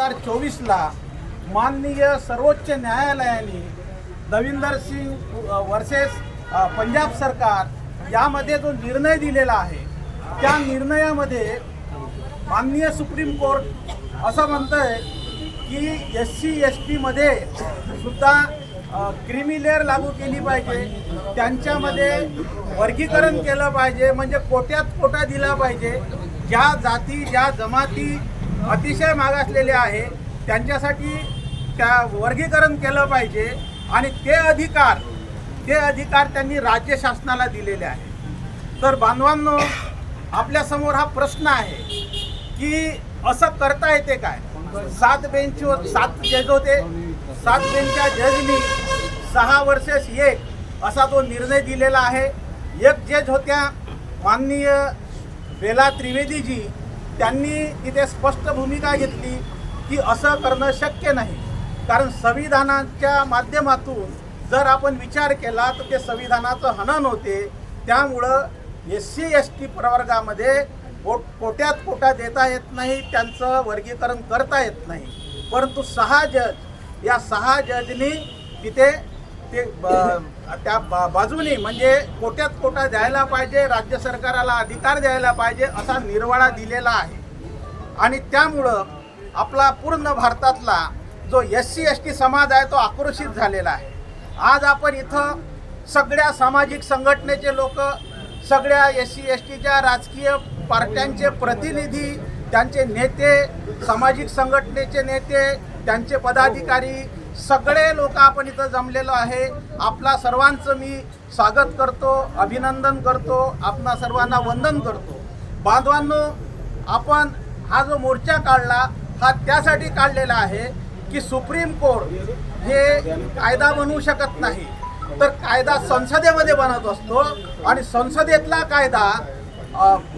हजार चोवीसला माननीय सर्वोच्च न्यायालयाने दविंदर सिंग वर्सेस पंजाब सरकार यामध्ये जो निर्णय दिलेला आहे त्या निर्णयामध्ये माननीय सुप्रीम कोर्ट असं म्हणतंय की एस सी एस टीमध्ये सुद्धा क्रिमिलेअर लागू केली पाहिजे त्यांच्यामध्ये वर्गीकरण केलं पाहिजे म्हणजे कोट्यात कोटा दिला पाहिजे ज्या जाती ज्या जमाती अतिशय मागासलेले आहे. त्यांच्यासाठी त्या वर्गीकरण केलं पाहिजे आणि ते अधिकार ते अधिकार त्यांनी राज्य शासनाला दिलेले आहे. तर बांधवांनो आपल्यासमोर हा प्रश्न आहे की असं करता येते काय? सात बेंचवर सात जज होते. सात बेंचच्या जजनी सहा वर्षेस एक असा तो निर्णय दिलेला आहे. एक जज होत्या माननीय बेला त्रिवेदीजी. त्यांनी तिथे स्पष्ट भूमिका घेतली की असं करणं शक्य नाही. कारण संविधानाच्या माध्यमातून जर आपण विचार केला तर ते संविधानाचं हनन होते. त्यामुळं एस सी एस टी प्रवर्गामध्ये कोट कोट्यात कोटा देता येत नाही त्यांचं वर्गीकरण करता येत नाही. परंतु सहा जज या सहा जजनी तिथे ते ब- त्या बा- बाजूनी म्हणजे कोट्यात कोटा द्यायला पाहिजे राज्य सरकाराला अधिकार द्यायला पाहिजे असा निर्वाळा दिलेला आहे. आणि त्यामुळं आपला पूर्ण भारतातला जो एस सी एस टी समाज आहे तो आक्रोशित झालेला आहे. आज आपण इथं सगळ्या सामाजिक संघटनेचे लोक सगळ्या एस सी एस टीच्या राजकीय पार्ट्यांचे प्रतिनिधी त्यांचे नेते सामाजिक संघटनेचे नेते त्यांचे पदाधिकारी सगळे लोक आपण इथं जमलेलो आहे. आपला सर्वांचं मी स्वागत करतो अभिनंदन करतो आपणा सर्वांना वंदन करतो. बांधवांनो आपण हा जो मोर्चा काढला हा त्यासाठी काढलेला आहे की सुप्रीम कोर्ट हे कायदा बनवू शकत नाही. तर कायदा संसदेमध्ये बनत असतो आणि संसदेतला कायदा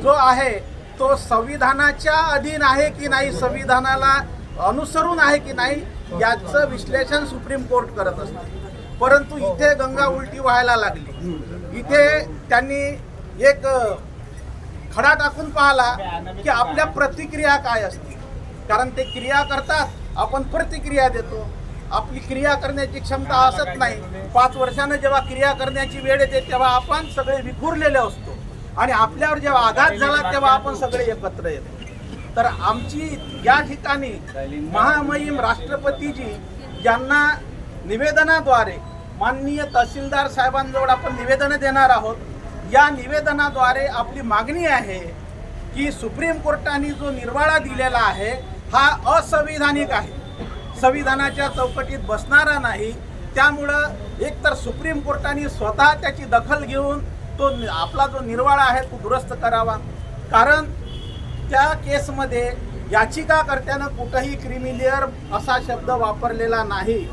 जो आहे तो संविधानाच्या अधीन आहे की नाही संविधानाला अनुसरून आहे की नाही याचं विश्लेषण सुप्रीम कोर्ट करत असते. परंतु इथे गंगा उलटी व्हायला लागली. इथे त्यांनी एक खडा टाकून पाहिला की आपल्या प्रतिक्रिया काय असतील कारण ते क्रिया करतात आपण प्रतिक्रिया देतो. आपली क्रिया करण्याची क्षमता असत नाही. पाच वर्षानं जेव्हा क्रिया करण्याची वेळ येते तेव्हा आपण सगळे विखुरलेले असतो. आणि आपल्यावर जेव्हा आघात झाला तेव्हा आपण सगळे एकत्र येतो. तर आमची या ठिकाणी महामहिम राष्ट्रपतीजी ज्यांना निवेदनाद्वारे माननीय तहसीलदार साहेबांजवळ आपण निवेदन देणार आहोत. या निवेदनाद्वारे आपली मागणी आहे की सुप्रीम कोर्टाने जो निर्वाळा दिलेला आहे हा असंविधानिक आहे. संविधानाच्या चौकटीत बसणारा नाही. त्यामुळं एकतर सुप्रीम कोर्टाने स्वतः त्याची दखल घेऊन तो आपला जो निर्वाळा आहे तो दुरुस्त करावा. कारण त्या केसमध्ये याचिकाकर्त्यानं कुठंही क्रिमिलियर असा शब्द वापरलेला नाही.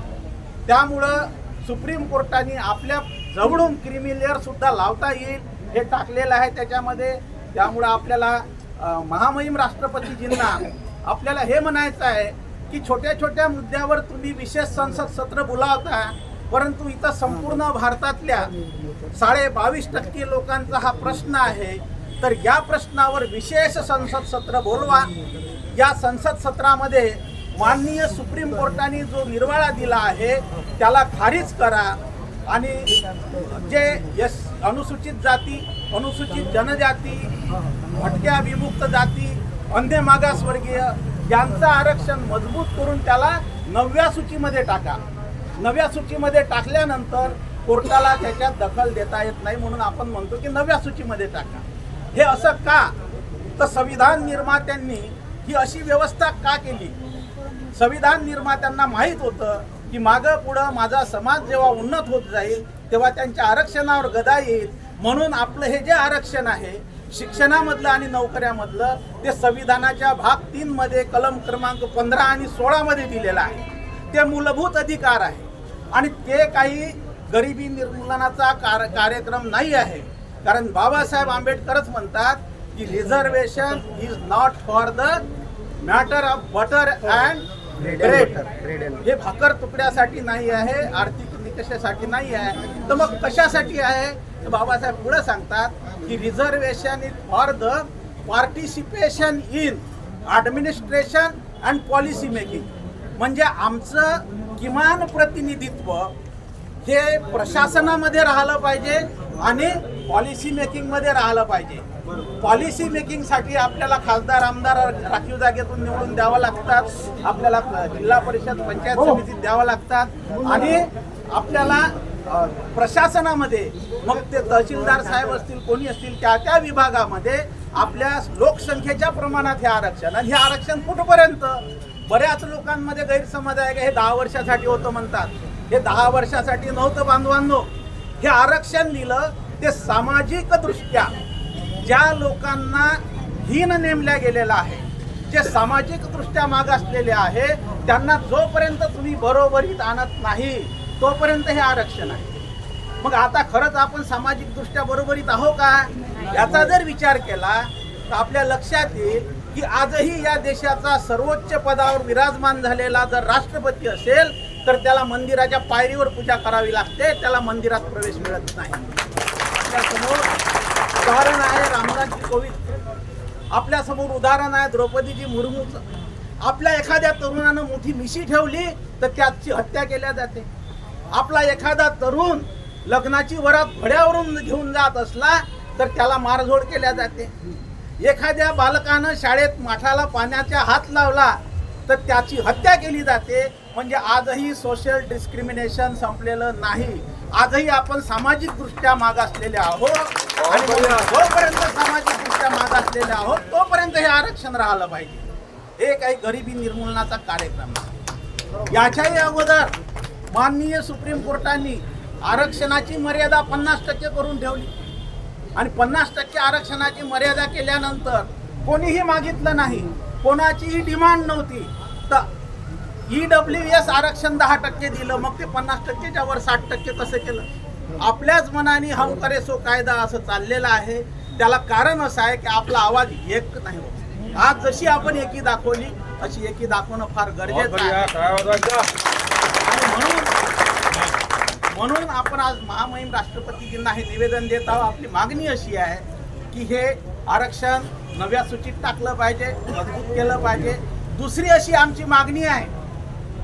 त्यामुळं सुप्रीम कोर्टाने आपल्या जवळून क्रिमिलियरसुद्धा लावता येईल हे टाकलेलं आहे त्याच्यामध्ये. त्यामुळं आपल्याला महामहिम राष्ट्रपतीजींना आपल्याला हे म्हणायचं आहे की छोट्या छोट्या मुद्द्यावर तुम्ही विशेष संसद सत्र बोलावता परंतु इथं संपूर्ण भारतातल्या साडे बावीस टक्के लोकांचा हा प्रश्न आहे तर या प्रश्नावर विशेष संसद सत्र बोलवा. या संसद सत्रामध्ये माननीय सुप्रीम कोर्टाने जो निर्वाळा दिला आहे त्याला खारिज करा. आणि जे यस अनुसूचित जाती अनुसूचित जनजाती भटक्या विमुक्त जाती अन्य मागासवर्गीय यांचं आरक्षण मजबूत करून त्याला नवव्या सूचीमध्ये टाका. नव्या सूचीमध्ये टाकल्यानंतर कोर्टाला त्याच्यात दखल देता येत नाही म्हणून आपण म्हणतो की नव्या सूचीमध्ये टाका. हे असं का? तर संविधान निर्मात्यांनी ही अशी व्यवस्था का केली? संविधान निर्मात्यांना माहीत होतं की मागं पुढं माझा समाज जेव्हा उन्नत होत जाईल तेव्हा त्यांच्या आरक्षणावर गदा येईल. म्हणून आपलं हे जे आरक्षण आहे शिक्षणामधलं आणि नोकऱ्यामधलं ते संविधानाच्या भाग तीन मध्ये कलम क्रमांक पंधरा आणि सोळामध्ये दिलेलं आहे. ते मूलभूत अधिकार आहे. आणि ते काही गरिबी निर्मूलनाचा कार कार्यक्रम नाही आहे. कारण बाबासाहेब आंबेडकरच म्हणतात की reservation is not for the matter of butter and bread हे भाकर तुकड्यासाठी नाही आहे आर्थिक निकषासाठी नाही आहे. तर मग कशासाठी आहे? तर बाबासाहेब पुढे सांगतात की reservation is for the participation in administration and policy making म्हणजे आमचं किमान प्रतिनिधित्व हे प्रशासनामध्ये राहिलं पाहिजे आणि पॉलिसी मेकिंगमध्ये राहिलं पाहिजे. पॉलिसी मेकिंगसाठी आपल्याला खासदार आमदार राखीव जागेतून निवडून द्यावं लागतात. आपल्याला जिल्हा परिषद पंचायत समितीत द्यावं लागतात. आणि आपल्याला प्रशासनामध्ये मग ते तहसीलदार साहेब असतील कोणी असतील त्या त्या विभागामध्ये आपल्या लोकसंख्येच्या प्रमाणात हे आरक्षण आणि हे आरक्षण कुठपर्यंत? बऱ्याच लोकांमध्ये गैरसमज आहे. की हे दहा वर्षासाठी होतं म्हणतात. हे दहा वर्षासाठी नव्हतं बांधवांनो. हे आरक्षण दिलं ते सामाजिक दृष्ट्या ज्या लोकांना हीन नेमल्या गेलेला आहे जे सामाजिक दृष्ट्या मागासलेले आहे त्यांना जोपर्यंत तुम्ही बरोबरीत आणत नाही तोपर्यंत हे आरक्षण आहे. मग आता खरंच आपण सामाजिक दृष्ट्या बरोबरीत आहो का? याचा जर विचार केला तर आपल्या लक्षात येईल की आजही या देशाचा सर्वोच्च पदावर विराजमान झालेला जर राष्ट्रपती असेल तर त्याला मंदिराच्या पायरीवर पूजा करावी लागते त्याला मंदिरात प्रवेश मिळत नाही. आपल्यासमोर उदाहरण आहे रामनाथजी कोविंद. आपल्यासमोर उदाहरण आहे द्रौपदीजी मुर्मूचं आपल्या एखाद्या तरुणानं मोठी मिशी ठेवली तर त्याची हत्या केल्या जाते. आपला एखादा तरुण लग्नाची वरात घड्यावरून घेऊन जात असला तर त्याला मारझोड केल्या जाते. एखाद्या बालकानं शाळेत माठाला पाण्याचा हात लावला तर त्याची हत्या केली जाते. म्हणजे आजही सोशल डिस्क्रिमिनेशन संपलेलं नाही. आजही आपण सामाजिक दृष्ट्या मागासलेले आहोत. आणि म्हणून जोपर्यंत सामाजिक दृष्ट्या मागासलेले आहोत तोपर्यंत हे आरक्षण राहिलं पाहिजे. हे काही गरिबी निर्मूलनाचा कार्यक्रम आहे. याच्याही अगोदर माननीय सुप्रीम कोर्टाने आरक्षणाची मर्यादा पन्नास टक्के करून ठेवली. आणि पन्नास टक्के आरक्षणाची मर्यादा केल्यानंतर कोणीही मागितलं नाही. कोणाचीही डिमांड नव्हती. तर ई डब्ल्यू एस आरक्षण दहा टक्के दिलं मग ते पन्नास टक्केच्या वर साठ टक्के कसं केलं. आपल्याच मनाने हम करे सो कायदा असं चाललेलं आहे. त्याला कारण असं आहे की आपला आवाज एक नाही होत. आज जशी आपण एकी दाखवली अशी एकी दाखवणं फार गरजेचं आहे. आणि म्हणून म्हणून आपण आज महामहिम राष्ट्रपतीजींना हे निवेदन देत आहोत. आपली मागणी अशी आहे की हे आरक्षण नव्या सूचीत टाकलं पाहिजे मजबूत केलं पाहिजे. दुसरी अशी आमची मागणी आहे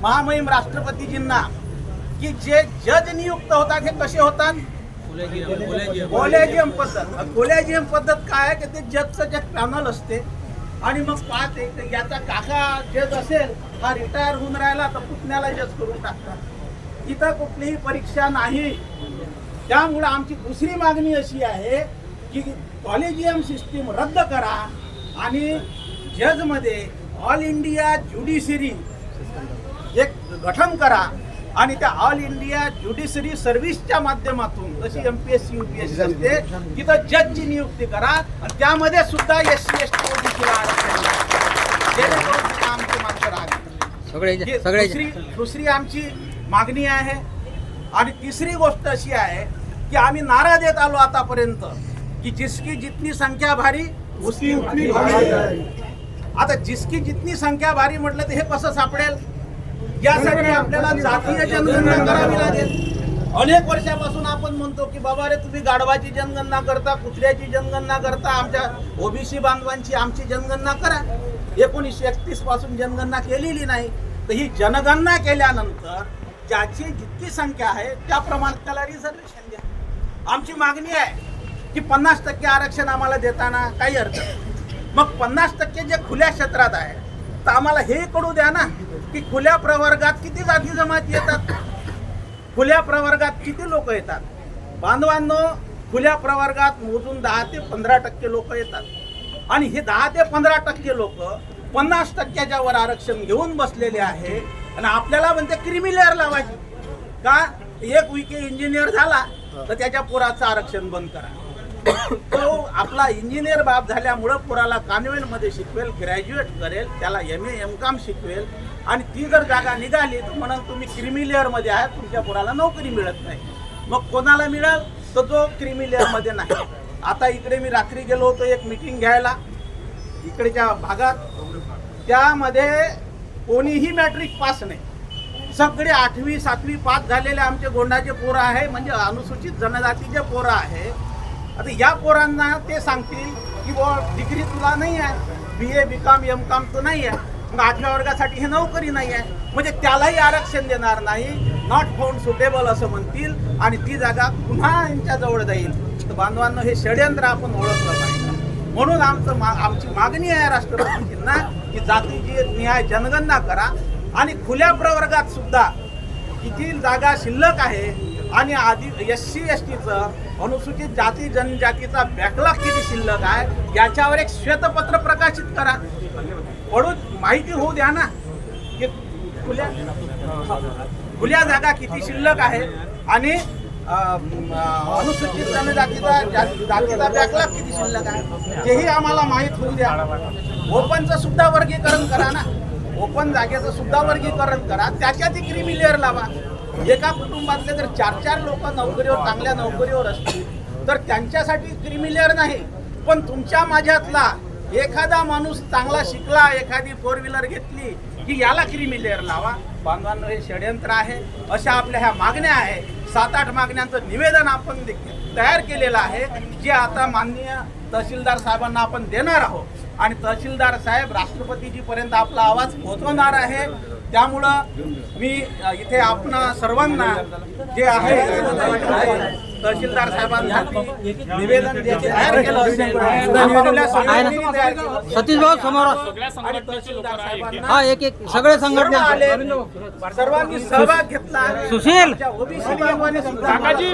महामहिम राष्ट्रपतीजींना की जे जज नियुक्त होतात हे कसे होतात? कोलेजियम पद्धत. कोलेजियम पद्धत काय आहे? की ते जजचं जे पॅनल असते आणि मग पाच एक याचा काका जज असेल हा रिटायर होऊन राहिला तर पुतण्याला जज करून टाकतात. इथं कुठलीही परीक्षा नाही. त्यामुळे आमची दुसरी मागणी अशी आहे की कॉलेजियम सिस्टीम रद्द करा आणि जजमध्ये ऑल इंडिया ज्युडिशरी एक गठन करा आणि त्या ऑल इंडिया ज्युडिशरी सर्व्हिसच्या माध्यमातून जशी M P S C U P S C असते तिथं जजची नियुक्ती करा आणि त्यामध्ये सुद्धा एस सी एस टी ओबीसीला आरक्षण आमची माणसं सगळे दुसरी दुसरी आमची मागणी आहे. आणि तिसरी गोष्ट अशी आहे की आम्ही नारा देत आलो आतापर्यंत. की जिसकी जितनी संख्या भारी उसकी उतनी भारी. आता जिसकी जितनी संख्या भारी म्हटलं तर हे कसं सापडेल? यासाठी आपल्याला जातीय जनगणना करावी लागेल. अनेक वर्षापासून आपण म्हणतो की बाबा रे तुम्ही गाढवाची जनगणना करता कुत्र्याची जनगणना करता? आमच्या ओबीसी बांधवांची आमची जनगणना करा. एकोणीसशे एकतीसपासून जनगणना केलेली नाही. तर ही जनगणना केल्यानंतर ज्याची जितकी संख्या आहे त्या प्रमाणात त्याला रिझर्वेशन द्या. आमची मागणी आहे की पन्नास टक्के आरक्षण आम्हाला देताना काही अर्थ नाही. मग पन्नास टक्के जे खुल्या क्षेत्रात आहे तर आम्हाला हे कळू द्या ना की खुल्या प्रवर्गात किती जाती जमाती येतात? खुल्या प्रवर्गात किती लोक येतात? बांधवांनो खुल्या प्रवर्गात मोजून दहा ते पंधरा टक्के लोक येतात. आणि हे दहा ते पंधरा टक्के लोक पन्नास टक्क्याच्या वर आरक्षण घेऊन बसलेले आहे आणि आपल्याला म्हणते क्रिमिलेअर लावायची. का एक विके इंजिनियर झाला तर त्याच्या पोराचं आरक्षण बंद करा. तो आपला इंजिनियर बाप झाल्यामुळं पुराला कॉन्व्हेंटमध्ये शिकवेल ग्रॅज्युएट करेल त्याला एम ए एम काम शिकवेल. आणि ती जर जागा निघाली तर म्हणून तुम्ही क्रिमी लेअरमध्ये आहात तुमच्या पुराला नोकरी मिळत नाही. मग कोणाला मिळेल? तर जो क्रिमी लेअरमध्ये नाही. आता इकडे मी रात्री गेलो होतो एक मिटिंग घ्यायला. इकडच्या भागात. त्यामध्ये कोणीही मॅट्रिक पास नाही. सगळे आठवी सातवी पास झालेले आमचे गोंडाचे पोरं आहे म्हणजे अनुसूचित जनजातीचे पोरं आहे. आता या पोरांना ते सांगतील की बुवा डिग्री तुला नाही आहे. B A B com M com तर नाही आहे. मग आठव्या वर्गासाठी हे नोकरी नाही आहे. म्हणजे त्यालाही आरक्षण देणार नाही. नॉट फाउंड सुटेबल असं म्हणतील आणि ती जागा पुन्हा यांच्याजवळ जाईल. तर बांधवांना हे षडयंत्र आपण ओळखलं पाहिजे. म्हणून आमचं मा आमची मागणी आहे राष्ट्रपतींना की जातीची न्याय जनगणना करा. आणि खुल्या प्रवर्गात सुद्धा किती जागा शिल्लक आहे आणि आधी एस सी एस टीचं अनुसूचित जाती जनजातीचा बॅकलॉग किती शिल्लक आहे याच्यावर एक श्वेतपत्र प्रकाशित करा. पडून माहिती होऊ द्या ना. की खुल्या खुल्या जागा किती शिल्लक आहे आणि अनुसूचित जनजातीचा जा- जातीचा बॅकलॉग किती शिल्लक आहे तेही आम्हाला माहीत होऊ द्या. ओपनचं सुद्धा वर्गीकरण करा ना. ओपन जागेचं सुद्धा वर्गीकरण करा. त्याच्यात एक क्रिमी लेअर लावा. एका कुटुंबातले जर चार चार लोक नोकरीवर चांगल्या नोकरीवर असतील तर त्यांच्यासाठी क्रिमी लेअर नाही. पण तुमच्या माझ्यातला एखादा माणूस चांगला शिकला एखादी फोर व्हीलर घेतली की याला क्रिमी लेअर लावा. बांधवांनो हे षडयंत्र आहे. अशा आपल्या ह्या मागण्या आहे. सात आठ मागण्यांचं निवेदन आपण तयार केलेलं आहे जे आता माननीय तहसीलदार साहेबांना आपण देणार आहोत. आणि तहसीलदार साहेब राष्ट्रपतीजीपर्यंत आपला आवाज पोहोचवणार आहे. त्यामुळं मी इथे आपणा सर्वांना जे आहे तहसीलदार साहेबांसाठी निवेदन तयार केलं. सतीश भाऊ समोर हा एक एक सगळे संघटना आले सर्वांनी सहभाग घेतला सुशील. ओबीसी व्यापारी सहकार्य.